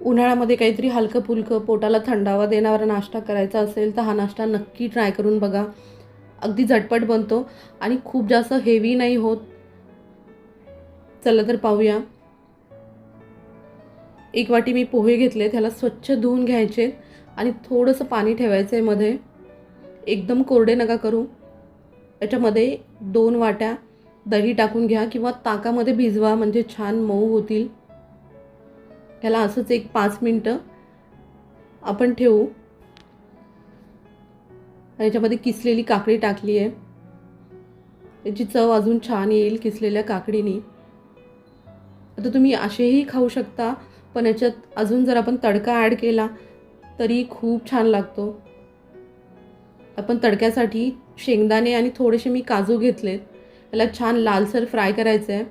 उन्हाळ्यामध्ये काहीतरी हलकं फुलकं पोटाला थंडावा देणारा नाश्ता करायचा असेल तर हा नाश्ता नक्की ट्राय करून बघा. अगदी झटपट बनतो आणि खूप जास्त हेवी नाही होत. चला तर पाहूया. एक वाटी मी पोहे घेतले त्याला स्वच्छ धुवून घ्यायचे आणि थोडंसं पाणी ठेवायचं आहे मध्ये. एकदम कोरडे नका करू. याच्यामध्ये दोन वाट्या दही टाकून घ्या किंवा ताकामध्ये भिजवा म्हणजे छान मऊ होतील. ह्याला असंच एक पाच मिनटं आपण ठेवू. याच्यामध्ये किसलेली काकडी टाकली आहे. याची चव अजून छान येईल किसलेल्या काकडीने. आता तुम्ही असेही खाऊ शकता पण याच्यात अजून जर आपण तडका ॲड केला तरी खूप छान लागतो. आपण तडक्यासाठी शेंगदाणे आणि थोडेसे मी काजू घेतलेत. याला छान लालसर फ्राय करायचं आहे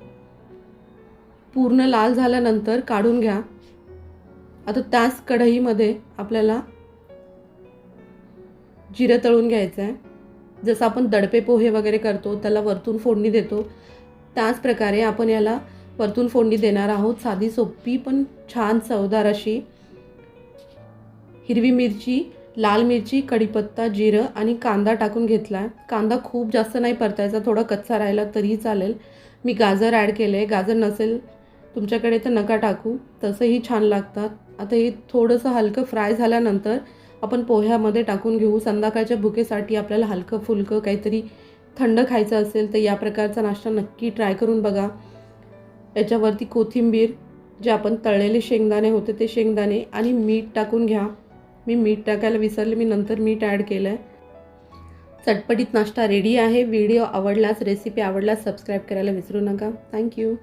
पूर्ण लाल झाल्यानंतर काढून घ्या. आता त्याच कढईमध्ये आपल्याला जिरं तळून घ्यायचं आहे. जसं आपण दडपे पोहे वगैरे करतो त्याला वरतून फोडणी देतो. त्याच प्रकारे आपण याला वरतून फोडणी देणार आहोत. साधी सोपी पण छान चवदार अशी हिरवी मिरची लाल मिरची कढीपत्ता जिरं आणि कांदा टाकून घेतला आहे कांदा खूप जास्त नाही परतायचा थोडा कच्चा राहिला तरीही चालेल. मी गाजर ॲड केलं आहे गाजर नसेल तुमच्याकडे तर नका टाकू तसंही छान लागतात. आता हे थोडंसं हलकं फ्राय झाल्यानंतर आपण पोह्यामध्ये टाकून घेऊ. संध्याकाळच्या भुकेसाठी आपल्याला हलकं फुलकं काहीतरी थंड खायचं असेल तर या प्रकारचा नाश्ता नक्की ट्राय करून बघा. याच्यावरती कोथिंबीर जे आपण तळलेले शेंगदाणे होते ते शेंगदाणे आणि मीठ टाकून घ्या. मी मीठ टाकायला विसरले मी नंतर मीठ ॲड केलं आहे चटपटीत नाश्ता रेडी आहे. व्हिडिओ आवडलाच रेसिपी आवडल्यास सबस्क्राईब करायला विसरू नका. थँक्यू